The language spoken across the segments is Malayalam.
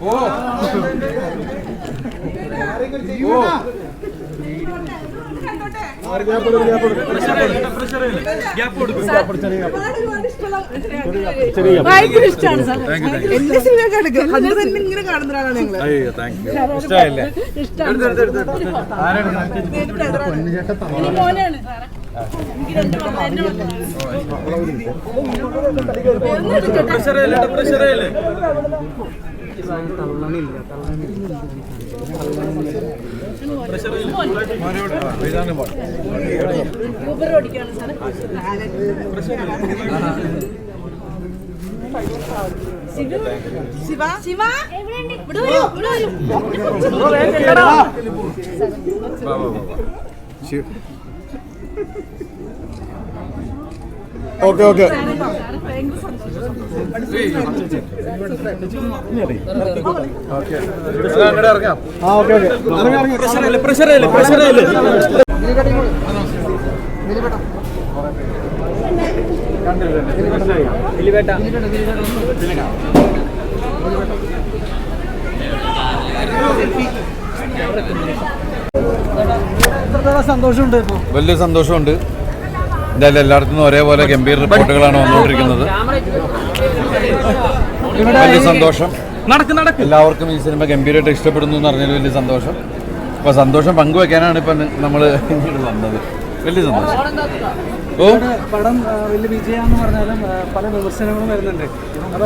ഓ. ഓ. ഭയങ്കര ഇഷ്ടമാണ് സാർ. എന്റെ സിനിമയൊക്കെ എടുക്കുക അതിൽ തന്നെ ഇങ്ങനെ കാണുന്ന ഒരാളാണ് ഞങ്ങൾ. ഇഷ്ടമാണ്. മോനാണ് സാറേ. ശിവ ശിവ ഇവിടെ വരൂ ഇവിടെ വരൂ ഓക്കെ ഓക്കെ. ആ ഓക്കെ ഓക്കെ. പ്രഷർ പ്രഷർ സന്തോഷമുണ്ട് ഇപ്പൊ. വലിയ സന്തോഷമുണ്ട്. എന്തായാലും എല്ലായിടത്തും ഒരേപോലെ ഗംഭീർ റിപ്പോർട്ടുകളാണ് വന്നുകൊണ്ടിരിക്കുന്നത്. വലിയ സന്തോഷം. നടക്ക് നടക്ക്. എല്ലാവർക്കും ഈ സിനിമ ഗംഭീരമായിട്ട് ഇഷ്ടപ്പെടുന്നു എന്ന് പറഞ്ഞാൽ വലിയ സന്തോഷം. അപ്പോൾ സന്തോഷം പങ്കുവെക്കാനാണ് ഇപ്പം നമ്മൾ ഇങ്ങോട്ട് വന്നത്. വലിയ സന്തോഷം. ഓ? പടം വലിയ വിജയമാണെന്ന് പറഞ്ഞാലും പല വിമർശനങ്ങളും വരുന്നുണ്ട്.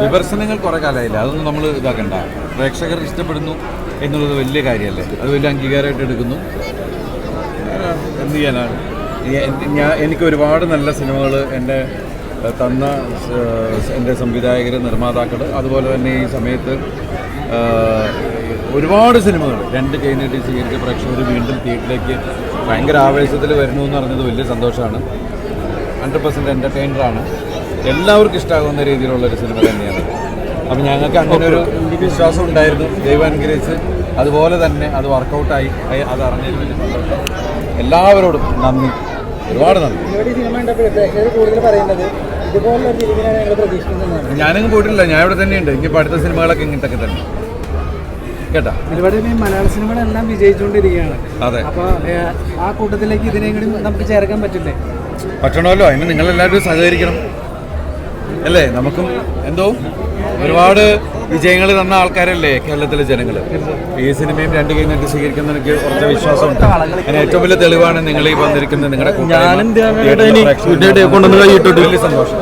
വിമർശനങ്ങൾ കുറെ കാലമായില്ല? അതൊന്നും നമ്മൾ ഇതാക്കണ്ട. പ്രേക്ഷകർ ഇഷ്ടപ്പെടുന്നു എന്നുള്ളത് വലിയ കാര്യമല്ലേ? അത് വലിയ അംഗീകാരമായിട്ട് എടുക്കുന്നു. എന്ത് ചെയ്യാനാണ്? ഞാൻ എനിക്ക് ഒരുപാട് നല്ല സിനിമകൾ എന്റെ തന്ന എന്റെ സംവിധായകർ നിർമ്മാതാക്കൾ അതുപോലെ തന്നെ ഈ സമയത്ത് ഒരുപാട് സിനിമകൾ രണ്ട് കൈ നീട്ടി സ്വീകരിച്ച പ്രേക്ഷകർ വീണ്ടും തിയേറ്ററിലേക്ക് ഭയങ്കര ആവേശത്തിൽ വരുന്നു എന്ന് പറഞ്ഞത് വലിയ സന്തോഷമാണ് ഹൺഡ്രഡ് പെർസെന്റ് എന്റർടൈനറാണ് എല്ലാവർക്കും ഇഷ്ടമാകുന്ന രീതിയിലുള്ള ഒരു സിനിമ തന്നെയാണ്. അപ്പം ഞങ്ങൾക്ക് അങ്ങനെ ഒരു വിശ്വാസം ഉണ്ടായിരുന്നു. ദൈവം അനുഗ്രഹിച്ച് അതുപോലെ തന്നെ അത് വർക്കൗട്ടായി അത് അറിഞ്ഞതിൽ വലിയ സന്തോഷം. എല്ലാവരോടും നന്ദി. ഒരുപാട് നന്ദി. ഞാനങ്ങ് പോയിട്ടില്ല. ഞാൻ ഇവിടെ തന്നെയുണ്ട്. ഇനിയിപ്പോൾ അടുത്ത സിനിമകളൊക്കെ ഇങ്ങനത്തെ തന്നെ. കേട്ടാ? ഒരുപാട് മലയാള സിനിമകളെല്ലാം വിജയിച്ചുകൊണ്ടിരിക്കുകയാണ്. അതെ. അപ്പോൾ ആ കൂട്ടത്തിലേക്ക് ഇതിനെങ്കിലും നമുക്ക് ചേർക്കാൻ പറ്റില്ലേ? പറ്റണമല്ലോ അതിന് നിങ്ങളെല്ലാവരും സഹകരിക്കണം. അല്ലേ? നമുക്കും എന്തോ? ഒരുപാട് വിജയങ്ങൾ തന്ന ആൾക്കാരല്ലേ കേരളത്തിലെ ജനങ്ങൾ ഈ സിനിമയും രണ്ട് കൈ നീട്ടി സ്വീകരിക്കുന്ന എനിക്ക് കുറച്ച് വിശ്വാസമുണ്ട്. അതിന് ഏറ്റവും വലിയ തെളിവാണ് നിങ്ങൾ ഈ വന്നിരിക്കുന്നത് നിങ്ങളുടെ സന്തോഷം.